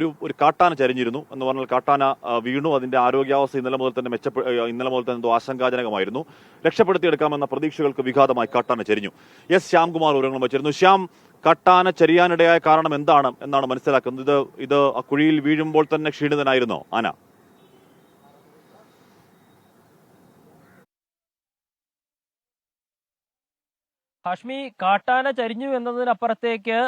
ഒരു ഒരു കാട്ടാന ചരിഞ്ഞിരുന്നു എന്ന് പറഞ്ഞാൽ കാട്ടാന വീണു. അതിന്റെ ആരോഗ്യാവസ്ഥ ഇന്നലെ മുതൽ തന്നെ മെച്ചപ്പെ ഇന്നലെ മുതൽ തന്നെ എന്തോ ആശങ്കാജനകമായിരുന്നു. രക്ഷപ്പെടുത്തിയെടുക്കാമെന്ന പ്രതീക്ഷകൾക്ക് വിഘാതമായി കാട്ടാന ചരിഞ്ഞു. എസ് ശ്യാംകുമാർ വിവരങ്ങൾ വച്ചിരുന്നു. ശ്യാം കാട്ടാന ചരിയാനിടയായ കാരണം എന്താണ് എന്നാണ് മനസ്സിലാക്കുന്നത്. ഇത് ഇത് ആ കുഴിയിൽ വീഴുമ്പോൾ തന്നെ ക്ഷീണിതനായിരുന്നോ? ആന. ഹാഷ്മി കാട്ടാന ചരിഞ്ഞു എന്നതിനപ്പുറത്തേക്ക്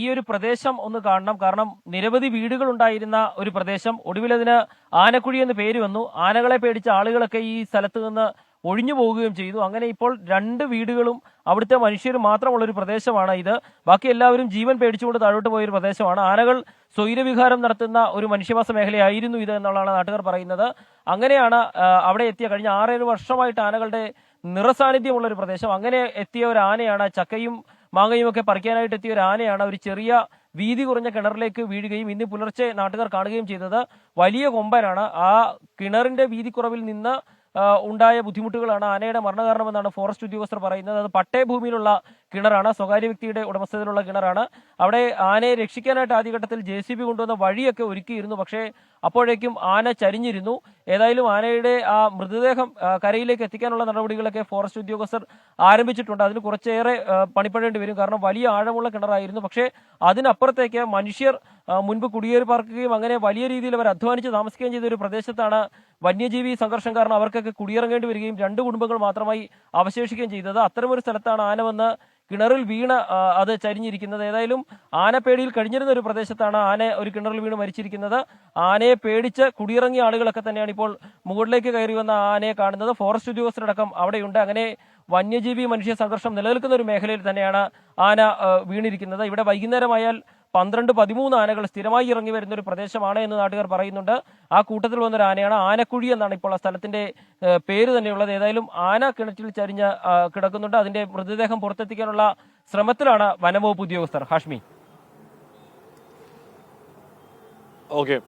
ഈ ഒരു പ്രദേശം ഒന്ന് കാണണം. കാരണം നിരവധി വീടുകൾ ഉണ്ടായിരുന്ന ഒരു പ്രദേശം. ഒടുവിൽ അതിന് ആനക്കുഴി എന്ന് പേര് വന്നു. ആനകളെ പേടിച്ച ആളുകളൊക്കെ ഈ സ്ഥലത്ത് നിന്ന് ഒഴിഞ്ഞു പോവുകയും ചെയ്തു. അങ്ങനെ ഇപ്പോൾ രണ്ട് വീടുകളും അവിടുത്തെ മനുഷ്യരും മാത്രമുള്ള ഒരു പ്രദേശമാണ് ഇത്. ബാക്കി എല്ലാവരും ജീവൻ പേടിച്ചുകൊണ്ട് താഴോട്ട് പോയൊരു പ്രദേശമാണ്. ആനകൾ സ്വൈരവിഹാരം നടത്തുന്ന ഒരു മനുഷ്യവാസ മേഖലയായിരുന്നു ഇത് എന്നുള്ളതാണ് നാട്ടുകാർ പറയുന്നത്. അങ്ങനെയാണ് അവിടെ എത്തിയ കഴിഞ്ഞ ആറേഴ് വർഷമായിട്ട് ആനകളുടെ നിറസാന്നിധ്യമുള്ള ഒരു പ്രദേശം. അങ്ങനെ എത്തിയ ഒരു ആനയാണ് ചക്കയും മാങ്ങയും ഒക്കെ പറിക്കാനായിട്ട് എത്തിയ ഒരു ആനയാണ് ഒരു ചെറിയ വീതി കുറഞ്ഞ കിണറിലേക്ക് വീഴുകയും ഇന്ന് പുലർച്ചെ നാട്ടുകാർ കാണുകയും ചെയ്തത് വലിയ കൊമ്പനാണ്. ആ കിണറിന്റെ വീതിക്കുറവിൽ നിന്ന് ഉണ്ടായ ബുദ്ധിമുട്ടുകളാണ്. ആനയുടെ മരണകാരണമെന്നാണ് ഫോറസ്റ്റ് ഉദ്യോഗസ്ഥർ പറയുന്നത്. അത് പട്ടയഭൂമിയിലുള്ള കിണറാണ്. സ്വകാര്യ വ്യക്തിയുടെ ഉടമസ്ഥതയിലുള്ള കിണറാണ്. അവിടെ ആനയെ രക്ഷിക്കാനായിട്ട് ആദ്യഘട്ടത്തിൽ ജെ സി ബി കൊണ്ടുവന്ന വഴിയൊക്കെ ഒരുക്കിയിരുന്നു. പക്ഷേ അപ്പോഴേക്കും ആന ചരിഞ്ഞിരുന്നു. ഏതായാലും ആനയുടെ ആ മൃതദേഹം കരയിലേക്ക് എത്തിക്കാനുള്ള നടപടികളൊക്കെ ഫോറസ്റ്റ് ഉദ്യോഗസ്ഥർ ആരംഭിച്ചിട്ടുണ്ട്. അതിന് കുറച്ചേറെ പണിപ്പെടേണ്ടി വരും. കാരണം വലിയ ആഴമുള്ള കിണറായിരുന്നു. പക്ഷേ അതിനപ്പുറത്തേക്ക് മനുഷ്യർ മുൻപ് കുടിയേറി പാർക്കുകയും അങ്ങനെ വലിയ രീതിയിൽ അവർ അധ്വാനിച്ച് താമസിക്കുകയും ചെയ്ത ഒരു പ്രദേശത്താണ് വന്യജീവി സംഘർഷം കാരണം അവർക്കൊക്കെ കുടിയിറങ്ങേണ്ടി വരികയും രണ്ട് കുടുംബങ്ങൾ മാത്രമായി അവശേഷിക്കുകയും ചെയ്തത്. അത്തരമൊരു സ്ഥലത്താണ് ആന വന്ന് കിണറിൽ വീണ് അത് ചരിഞ്ഞിരിക്കുന്നത്. ഏതായാലും ആനപ്പേടിയിൽ കഴിഞ്ഞിരുന്ന ഒരു പ്രദേശത്താണ് ആന ഒരു കിണറിൽ വീണ് മരിച്ചിരിക്കുന്നത്. ആനയെ പേടിച്ച് കുടിയിറങ്ങിയ ആളുകളൊക്കെ തന്നെയാണ് ഇപ്പോൾ മുകളിലേക്ക് കയറി വന്ന ആനയെ കാണുന്നത്. ഫോറസ്റ്റ് ഉദ്യോഗസ്ഥരടക്കം അവിടെയുണ്ട്. അങ്ങനെ വന്യജീവി മനുഷ്യ സംഘർഷം നിലനിൽക്കുന്ന ഒരു മേഖലയിൽ തന്നെയാണ് ആന വീണിരിക്കുന്നത്. ഇവിടെ വൈകുന്നേരമായാൽ പന്ത്രണ്ട് പതിമൂന്ന് ആനകൾ സ്ഥിരമായി ഇറങ്ങി വരുന്ന ഒരു പ്രദേശമാണ് എന്ന് നാട്ടുകാർ പറയുന്നുണ്ട്. ആ കൂട്ടത്തിൽ വന്നൊരു ആനയാണ് ആനക്കുഴി എന്നാണ് ഇപ്പോൾ ആ സ്ഥലത്തിന്റെ പേര് തന്നെയുള്ളത്. ഏതായാലും ആന കിണറ്റിൽ ചരിഞ്ഞ് കിടക്കുന്നുണ്ട്. അതിന്റെ മൃതദേഹം പുറത്തെത്തിക്കാനുള്ള ശ്രമത്തിലാണ് വനംവകുപ്പ് ഉദ്യോഗസ്ഥർ. ഹാഷ്മി. ഓക്കെ.